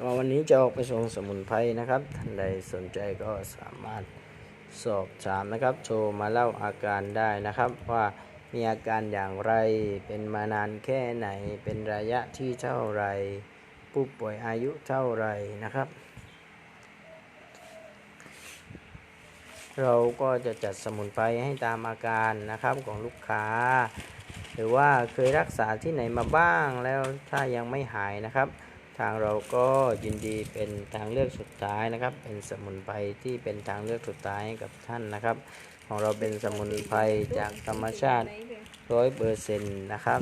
ก็วันนี้จะออกไปส่งสมุนไพรนะครับท่านใดสนใจก็สามารถสอบถามนะครับ โทรมาเล่าอาการได้นะครับว่ามีอาการอย่างไร เป็นมานานแค่ไหน เป็นระยะที่เท่าไหรผู้ป่วยอายุเท่าไหรนะครับ เราก็จะจัดสมุนไพรให้ตามอาการนะครับของลูกค้า หรือว่าเคยรักษาที่ไหนมาบ้างแล้วถ้ายังไม่หายนะครับ ทางเราก็ยินดีเป็นทางเลือกสุดท้ายนะครับ เป็นสมุนไพรที่เป็นทางเลือกสุดท้ายกับท่านนะครับ ของเราเป็นสมุนไพรจากธรรมชาติร้อยเปอร์เซ็นต์นะครับ